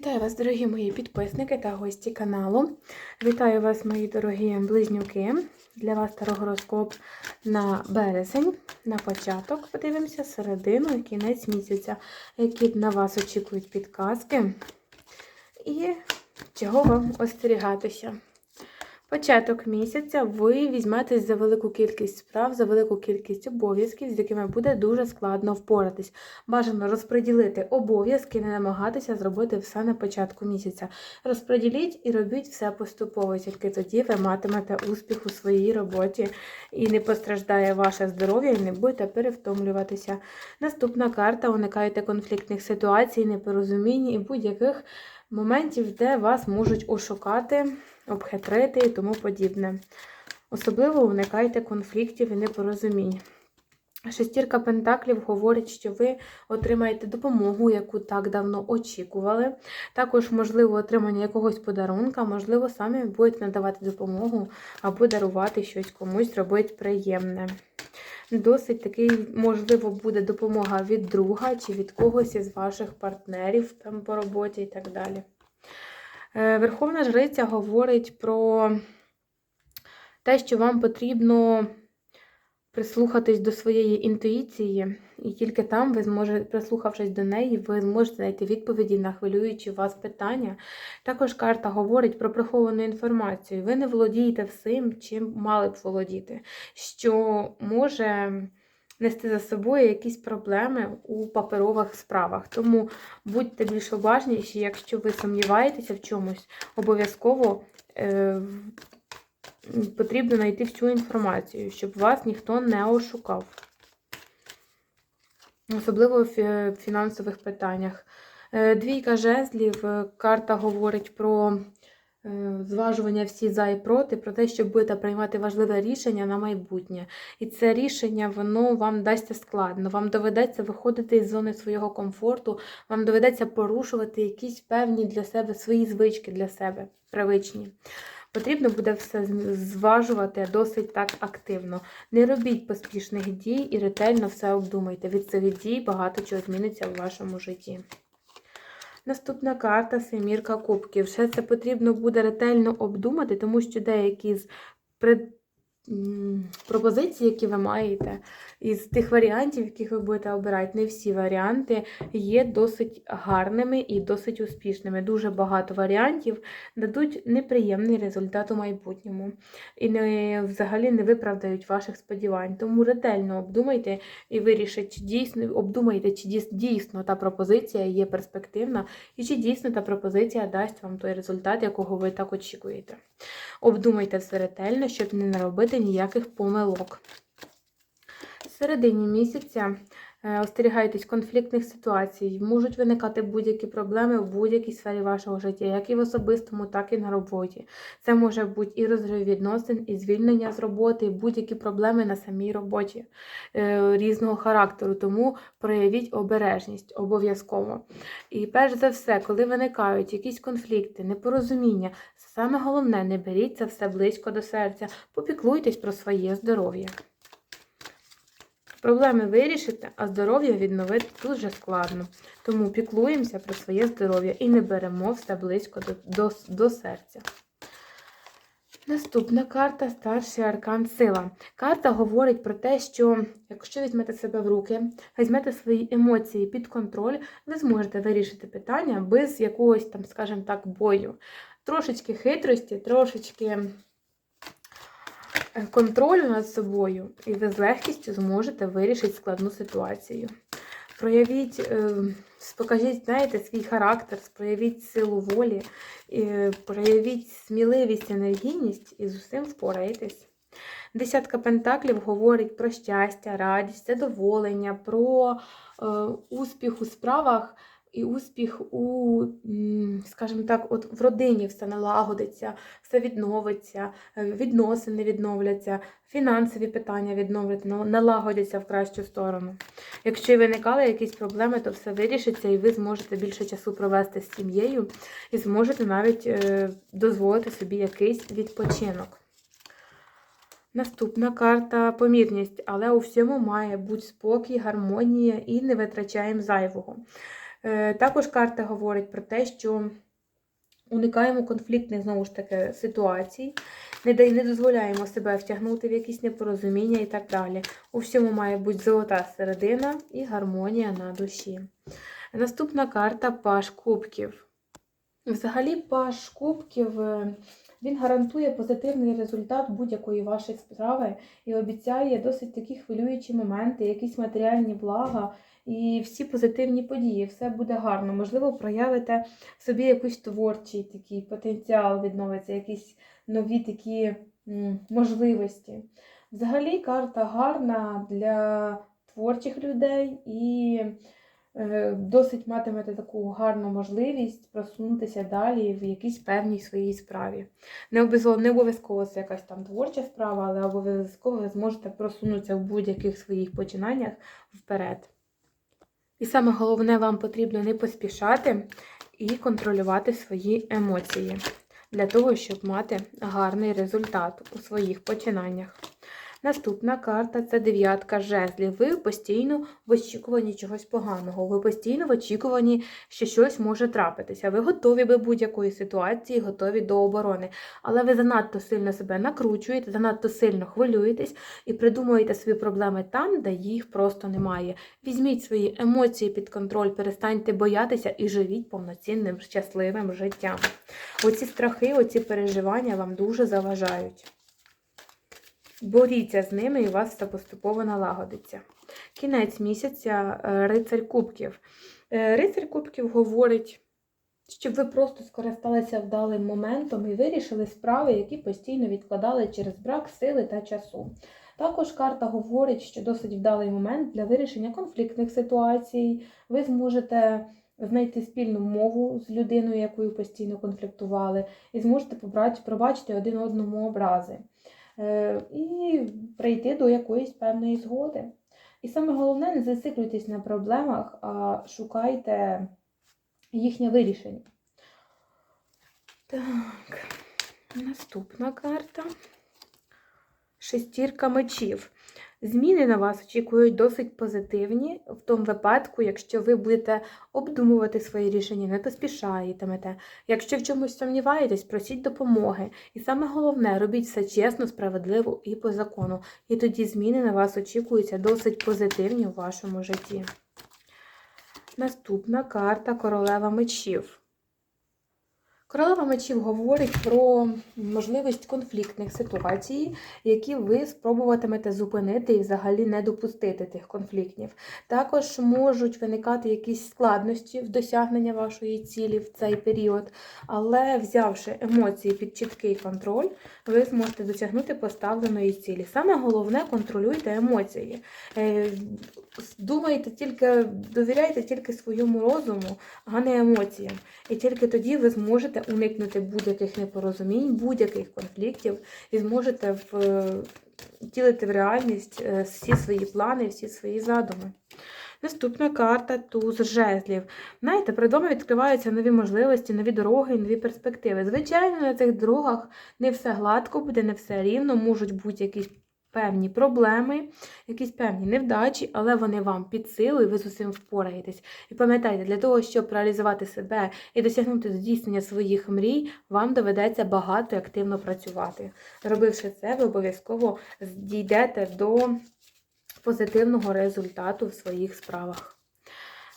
Вітаю вас, дорогі мої підписники та гості каналу. Вітаю вас, мої дорогі близнюки. Для вас тарогороскоп на березень, на початок. Подивимося середину і кінець місяця, які на вас очікують підказки. І чого вам остерігатися. Початок місяця ви візьметесь за велику кількість справ, за велику кількість обов'язків, з якими буде дуже складно впоратись. Бажано розподілити обов'язки, не намагатися зробити все на початку місяця. Розподіліть і робіть все поступово, тільки тоді ви матимете успіх у своїй роботі і не постраждає ваше здоров'я, і не будете перевтомлюватися. Наступна карта уникайте конфліктних ситуацій, непорозумінь і будь-яких моментів, де вас можуть ошукати, обхитрити і тому подібне. Особливо уникайте конфліктів і непорозумінь. Шестірка Пентаклів говорить, що ви отримаєте допомогу, яку так давно очікували. Також, можливо, отримання якогось подарунка, можливо, самі будете надавати допомогу або дарувати щось комусь, робити приємне. Досить такий, можливо, буде допомога від друга чи від когось із ваших партнерів там по роботі і так далі. Е, Верховна Жриця говорить про те, що вам потрібно прислухатись до своєї інтуїції, і тільки там ви зможете, прислухавшись до неї, ви зможете знайти відповіді на хвилюючі вас питання. Також карта говорить про приховану інформацію. Ви не володієте всім, чим мали б володіти, що може нести за собою якісь проблеми у паперових справах. Тому будьте більш уважніші, якщо ви сумніваєтеся в чомусь, обов'язково. Е Потрібно знайти всю інформацію, щоб вас ніхто не ошукав. Особливо в фінансових питаннях. Двійка жезлів, карта говорить про зважування всі за і проти, про те, що будете приймати важливе рішення на майбутнє. І це рішення, воно вам дасться складно. Вам доведеться виходити із зони свого комфорту, вам доведеться порушувати якісь певні для себе свої звички для себе, привичні. Потрібно буде все зважувати досить так активно. Не робіть поспішних дій і ретельно все обдумайте. Від цих дій багато чого зміниться в вашому житті. Наступна карта Семірка Кубків. Все це потрібно буде ретельно обдумати, тому що деякі з пропозицій, які ви маєте, із тих варіантів, яких ви будете обирати, не всі варіанти є досить гарними і досить успішними. Дуже багато варіантів дадуть неприємний результат у майбутньому. І не, взагалі не виправдають ваших сподівань. Тому ретельно обдумайте і вирішіть, чи дійсно обдумайте, чи дійсно та пропозиція є перспективна, і чи дійсно та пропозиція дасть вам той результат, якого ви так очікуєте. Обдумайте все ретельно, щоб не наробити ніяких помилок. В середині місяця остерігайтесь конфліктних ситуацій. Можуть виникати будь-які проблеми в будь-якій сфері вашого життя, як і в особистому, так і на роботі. Це може бути і розрив відносин, і звільнення з роботи, і будь-які проблеми на самій роботі е, різного характеру. Тому проявіть обережність обов'язково. І перш за все, коли виникають якісь конфлікти, непорозуміння, саме головне, не беріть це все близько до серця, попіклуйтесь про своє здоров'я. Проблеми вирішити, а здоров'я відновити дуже складно. Тому піклуємося про своє здоров'я і не беремо все близько до, до, до серця. Наступна карта старший аркан сила. Карта говорить про те, що якщо візьмете себе в руки, візьмете свої емоції під контроль, ви зможете вирішити питання без якогось там, скажімо так, бою. Трошечки хитрості, трошечки контролю над собою, і ви з легкістю зможете вирішити складну ситуацію. Проявіть, е, покажіть, знаєте, свій характер, проявіть силу волі, проявіть сміливість, енергійність і з усім впораєтесь. Десятка пентаклів говорить про щастя, радість, задоволення, про е, успіх у справах, і успіх у, скажімо так, от в родині все налагодиться, все відновиться, е, відносини відновляться, фінансові питання відновляться, налагодяться в кращу сторону. Якщо і виникали якісь проблеми, то все вирішиться, і ви зможете більше часу провести з сім'єю, і зможете навіть е, дозволити собі якийсь відпочинок. Наступна карта помірність, але у всьому має бути спокій, гармонія і не витрачаємо зайвого. Е, Також карта говорить про те, що уникаємо конфліктних знову ж таки ситуацій, не, дозволяємо себе втягнути в якісь непорозуміння і так далі. У всьому має бути золота середина і гармонія на душі. Наступна карта Паш Кубків. Взагалі, Паш Кубків е, він гарантує позитивний результат будь-якої вашої справи і обіцяє досить такі хвилюючі моменти, якісь матеріальні блага і всі позитивні події. Все буде гарно. Можливо, проявите собі якийсь творчий такий потенціал, відновиться, якісь нові такі можливості. Взагалі, карта гарна для творчих людей і досить матимете таку гарну можливість просунутися далі в якійсь певній своїй справі. Не обов'язково, не обов'язково це якась там творча справа, але обов'язково ви зможете просунутися в будь-яких своїх починаннях вперед. І саме головне, вам потрібно не поспішати і контролювати свої емоції для того, щоб мати гарний результат у своїх починаннях. Наступна карта це дев'ятка жезлів. Ви постійно в очікуванні чогось поганого. Ви постійно в очікуванні, що щось може трапитися. Ви готові до будь-якої ситуації, готові до оборони. Але ви занадто сильно себе накручуєте, занадто сильно хвилюєтесь і придумуєте свої проблеми там, де їх просто немає. Візьміть свої емоції під контроль, перестаньте боятися і живіть повноцінним щасливим життям. Оці страхи, оці переживання вам дуже заважають. Боріться з ними і у вас все поступово налагодиться. Кінець місяця е, рицарь кубків. Е, Рицарь кубків говорить, щоб ви просто скористалися вдалим моментом і вирішили справи, які постійно відкладали через брак сили та часу. Також карта говорить, що досить вдалий момент для вирішення конфліктних ситуацій. Ви зможете знайти спільну мову з людиною, якою постійно конфліктували, і зможете побрати- пробачити один одному образи. Е, і прийти до якоїсь певної згоди. І саме головне, не зациклюйтесь на проблемах, а шукайте їхнє вирішення. Так, наступна карта. Шестірка мечів. Зміни на вас очікують досить позитивні в тому випадку, якщо ви будете обдумувати свої рішення, не поспішаєтемете. Якщо в чомусь сумніваєтесь, просіть допомоги. І саме головне, робіть все чесно, справедливо і по закону. І тоді зміни на вас очікуються досить позитивні у вашому житті. Наступна карта королева мечів. Королева мечів говорить про можливість конфліктних ситуацій, які ви спробуватимете зупинити і взагалі не допустити тих конфліктів. Також можуть виникати якісь складності в досягненні вашої цілі в цей період, але взявши емоції під чіткий контроль, ви зможете досягнути поставленої цілі. Саме головне контролюйте емоції. Е, Думайте тільки, довіряйте тільки своєму розуму, а не емоціям. І тільки тоді ви зможете уникнути будь-яких непорозумінь, будь-яких конфліктів і зможете втілити в реальність е, всі свої плани, всі свої задуми. Наступна карта туз жезлів. Знаєте, перед вами відкриваються нові можливості, нові дороги, нові перспективи. Звичайно, на цих дорогах не все гладко буде, не все рівно, можуть бути якісь певні проблеми, якісь певні невдачі, але вони вам під силу і ви з усім впораєтесь. І пам'ятайте, для того, щоб реалізувати себе і досягнути здійснення своїх мрій, вам доведеться багато і активно працювати. Робивши це, ви обов'язково дійдете до позитивного результату в своїх справах.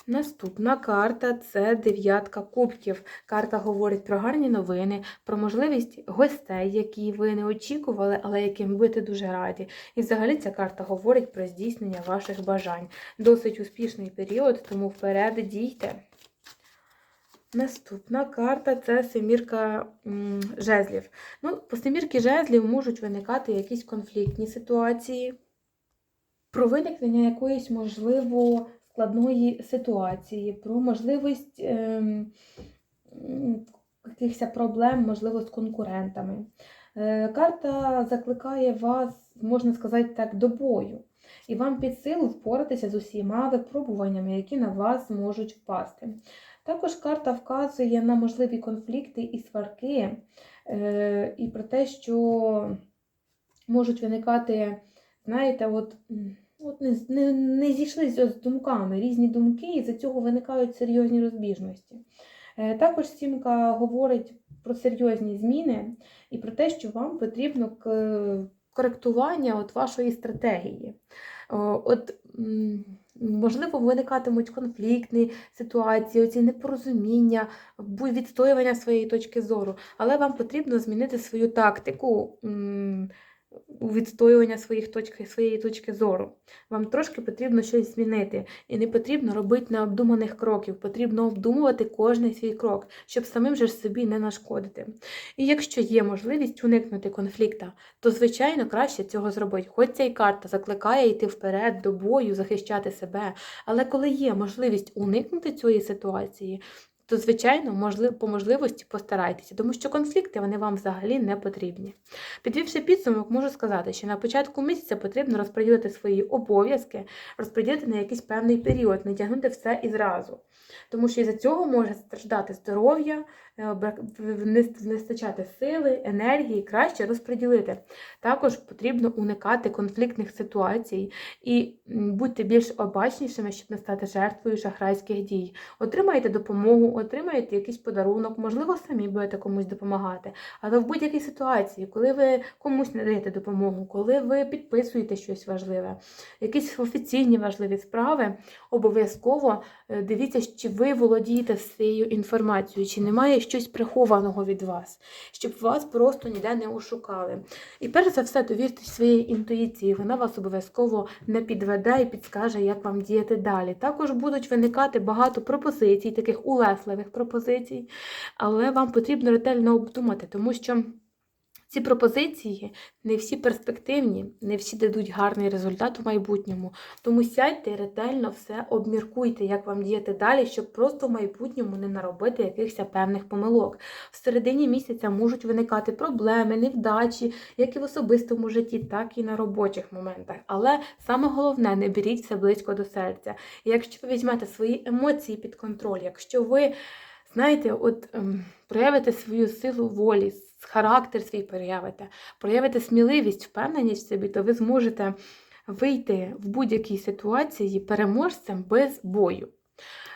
Наступна карта це дев'ятка кубків. Карта говорить про гарні новини, про можливість гостей, які ви не очікували, але яким будете дуже раді. І взагалі ця карта говорить про здійснення ваших бажань. Досить успішний період, тому вперед дійте. Наступна карта це семірка жезлів. Ну, по семірки жезлів можуть виникати якісь конфліктні ситуації. Про виникнення якоїсь, можливо, складної ситуації, про можливість ем, якихось проблем, можливо, з конкурентами. Е, Карта закликає вас, можна сказати так, до бою. І вам під силу впоратися з усіма випробуваннями, які на вас можуть впасти. Також карта вказує на можливі конфлікти і сварки, е, і про те, що можуть виникати, знаєте, от от не, не, не зійшлися з думками, різні думки, і за цього виникають серйозні розбіжності. Е, Також сімка говорить про серйозні зміни і про те, що вам потрібно коректування от вашої стратегії. О, От, можливо, виникатимуть конфліктні ситуації, оці непорозуміння, відстоювання своєї точки зору, але вам потрібно змінити свою тактику у відстоювання своїх точки, своєї точки зору. Вам трошки потрібно щось змінити, і не потрібно робити необдуманих кроків, потрібно обдумувати кожний свій крок, щоб самим же собі не нашкодити. І якщо є можливість уникнути конфлікта, то звичайно краще цього зробити. Хоч ця й карта закликає йти вперед до бою, захищати себе. Але коли є можливість уникнути цієї ситуації, то звичайно, можливо, по можливості постарайтеся, тому що конфлікти вони вам взагалі не потрібні. Підвівши підсумок, можу сказати, що на початку місяця потрібно розподілити свої обов'язки, розподілити на якийсь певний період, не тягнути все і зразу. Тому що із-за цього може страждати здоров'я, не не вистачати сили, енергії, краще розподілити. Також потрібно уникати конфліктних ситуацій і будьте більш обачнішими, щоб не стати жертвою шахрайських дій. Отримаєте допомогу, отримаєте якийсь подарунок, можливо, самі будете комусь допомагати. Але в будь-якій ситуації, коли ви комусь не даєте допомогу, коли ви підписуєте щось важливе, якісь офіційні важливі справи, обов'язково е, дивіться, чи ви володієте своєю інформацією, чи немає щось прихованого від вас, щоб вас просто ніде не ошукали. І перш за все, довіртесь своїй інтуїції, вона вас обов'язково не підведе і підскаже, як вам діяти далі. Також будуть виникати багато пропозицій, таких улесливих пропозицій, але вам потрібно ретельно обдумати, тому що. Ці пропозиції не всі перспективні, не всі дадуть гарний результат у майбутньому. Тому сядьте і ретельно все обміркуйте, як вам діяти далі, щоб просто в майбутньому не наробити якихось певних помилок. В середині місяця можуть виникати проблеми, невдачі, як і в особистому житті, так і на робочих моментах. Але саме головне, не беріть все близько до серця. І якщо ви візьмете свої емоції під контроль, якщо ви знаєте, от ем, проявите свою силу волі, характер свій проявите, проявите сміливість, впевненість в собі, то ви зможете вийти в будь-якій ситуації переможцем без бою.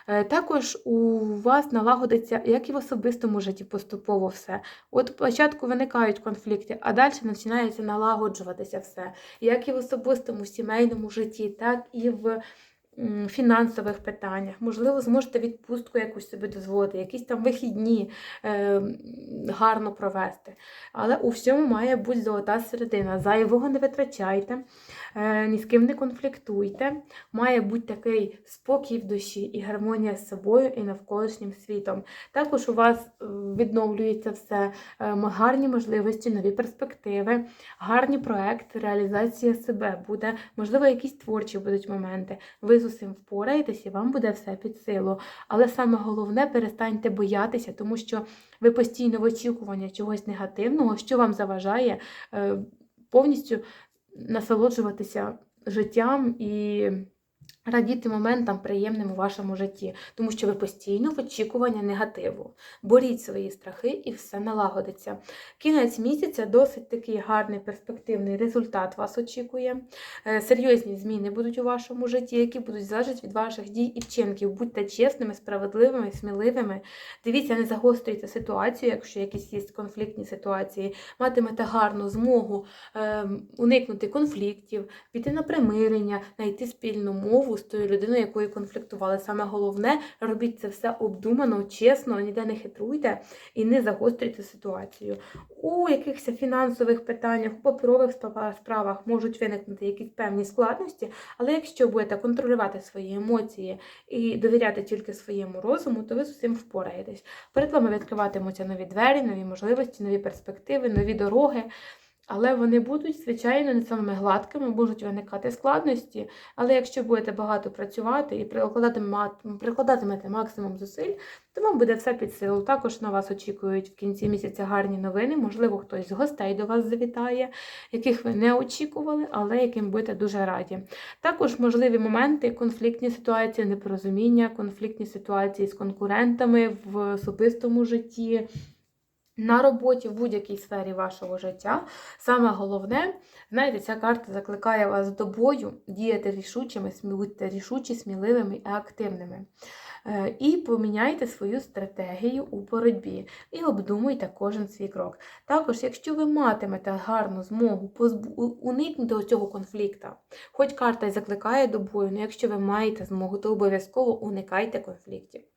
Е, Також у вас налагодиться, як і в особистому житті, поступово все. От спочатку виникають конфлікти, а далі починається налагоджуватися все. Як і в особистому сімейному житті, так і в фінансових питаннях. Можливо, зможете відпустку якусь собі дозволити, якісь там вихідні е, гарно провести. Але у всьому має бути золота середина. Зайвого не витрачайте, е, ні з ким не конфліктуйте. Має бути такий спокій в душі і гармонія з собою і навколишнім світом. Також у вас е, відновлюється все, е, гарні можливості, нові перспективи, гарні проекти, реалізація себе буде. Можливо, якісь творчі будуть моменти. Ви усім впораєтесь і вам буде все під силу. Але саме головне, перестаньте боятися, тому що ви постійно в очікуванні чогось негативного, що вам заважає е, повністю насолоджуватися життям і радіти моментам приємним у вашому житті, тому що ви постійно в очікуванні негативу. Боріть свої страхи і все налагодиться. Кінець місяця досить такий гарний перспективний результат вас очікує. Е, Серйозні зміни будуть у вашому житті, які будуть залежати від ваших дій і вчинків. Будьте чесними, справедливими, сміливими. Дивіться, не загострюйте ситуацію, якщо якісь є конфліктні ситуації, матимете гарну змогу е, уникнути конфліктів, піти на примирення, знайти спільну мову з тою людиною, якою конфліктували. Саме головне, робіть це все обдумано, чесно, ніде не хитруйте і не загострюйте ситуацію. У якихось фінансових питаннях, у паперових справах можуть виникнути якісь певні складності, але якщо будете контролювати свої емоції і довіряти тільки своєму розуму, то ви з усім впораєтесь. Перед вами відкриватимуться нові двері, нові можливості, нові перспективи, нові дороги. Але вони будуть, звичайно, не самими гладкими, можуть виникати складності. Але якщо будете багато працювати і прикладатиме- прикладатимете максимум зусиль, то вам буде все під силу. Також на вас очікують в кінці місяця гарні новини. Можливо, хтось з гостей до вас завітає, яких ви не очікували, але яким будете дуже раді. Також можливі моменти, конфліктні ситуації, непорозуміння, конфліктні ситуації з конкурентами в особистому житті. На роботі в будь-якій сфері вашого життя. Саме головне, знаєте, ця карта закликає вас до бою, діяти рішучими, будьте рішучі, сміливими і активними. Е, І поміняйте свою стратегію у боротьбі і обдумуйте кожен свій крок. Також, якщо ви матимете гарну змогу уникнути цього конфлікту, хоч карта й закликає до бою, але якщо ви маєте змогу, то обов'язково уникайте конфліктів.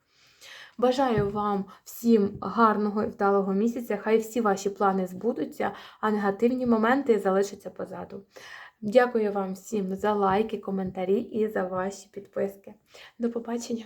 Бажаю вам всім гарного і вдалого місяця. Хай всі ваші плани збудуться, а негативні моменти залишаться позаду. Дякую вам всім за лайки, коментарі і за ваші підписки. До побачення!